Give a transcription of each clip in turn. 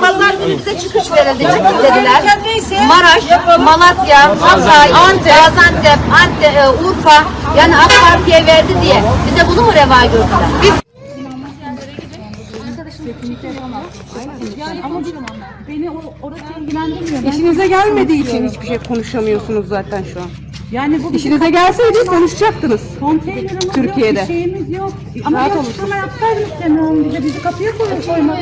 Pazar günü bize çıkış verildi. Çıkın dediler. Maraş, Malatya, Hatay, Gaziantep, Antep, e, Urfa yani AK Parti'ye verdi diye bize bunu mu reva gördüler? Biz Beni o, orası ilgilendirmiyor. İşinize gelmediği için hiçbir şey konuşamıyorsunuz zaten şu an. Yani bu İşinize gelseydi konuşacaktınız. konteynerimiz Türkiye'de. yok, bir şeyimiz yok. Ama Rahat bir olun açıklama yapsaydınız Kenan bize bizi kapıya koyup koymadı.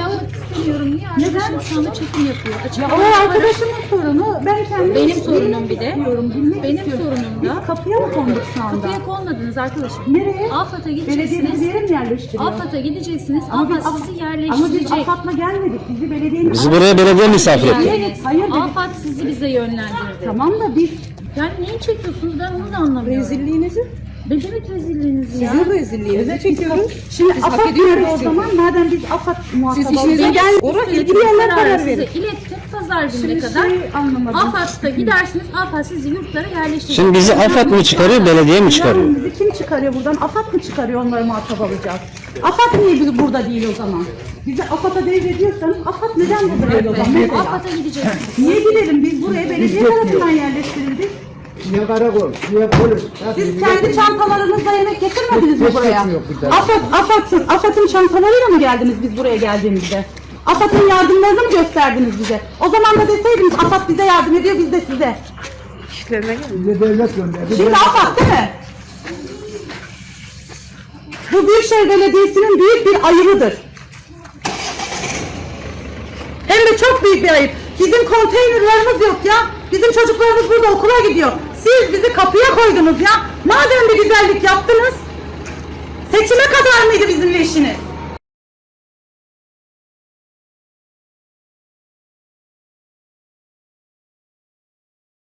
istemiyorum. Niye arkadaşım şu anda çekim yapıyor? Ya Açıklama o yaparak- arkadaşımın sorunu. Ben kendim Benim sorunum bir de. bilmek Benim istiyorum. sorunum da. Biz kapıya mı konduk şu anda? Kapıya konmadınız arkadaşım. Nereye? AFAD'a Belediyenin bir gideceksiniz. mi yerleştiriyor? AFAD'a gideceksiniz. Ama biz, AFAD sizi ama biz yerleştirecek. AFAD'la gelmedik. Bizi belediyenin... Bizi buraya belediye misafir etti. Hayır, hayır. AFAD sizi bize yönlendirdi. Tamam da biz Yani neyi çekiyorsunuz ben onu da anlamıyorum. Rezilliğinizi, Ne demek rezilliğiniz ya? sizin rezilliğinizi çekiyoruz. Şimdi Biz AFAD hak ediyoruz nerede o çünkü. zaman? Madem biz AFAD muhatabı Siz işinize olacağız. gel. Orada ilgili yerler Kararı karar size verir. ilettim pazar gününe Şimdi kadar. şey anlamadım. AFAD'da gidersiniz. AFAD sizi yurtlara yerleştirecek. Şimdi bizi AFAD mı çıkarıyor, belediye mi çıkarıyor? Yani bizi kim çıkarıyor buradan? AFAD mı çıkarıyor onları muhatap alacağız? AFAD niye biz burada değil o zaman? Bizi AFAD'a devrediyorsanız AFAD neden burada değil o zaman? Mesela. AFAD'a gideceksiniz. Niye gidelim? Biz buraya belediye tarafından yerleştirildik. Niye karakol? Niye polis? Siz kendi çantalarınızla yemek getirmediniz mi buraya? AFAD, AFAD'ın, AFAD'ın çantalarıyla mı geldiniz biz buraya geldiğimizde? AFAD'ın yardımlarını mı gösterdiniz bize? O zaman da deseydiniz AFAD bize yardım ediyor biz de size. İşlerine gelin. Bize devlet gönderdi. Şimdi AFAD değil mi? Bu Büyükşehir Belediyesi'nin büyük bir ayıbıdır. Hem de çok büyük bir ayıp. Bizim konteynerlarımız yok ya. Bizim çocuklarımız burada okula gidiyor. Siz bizi kapıya koydunuz ya. Madem bir güzellik yaptınız. Seçime kadar mıydı bizimle işiniz?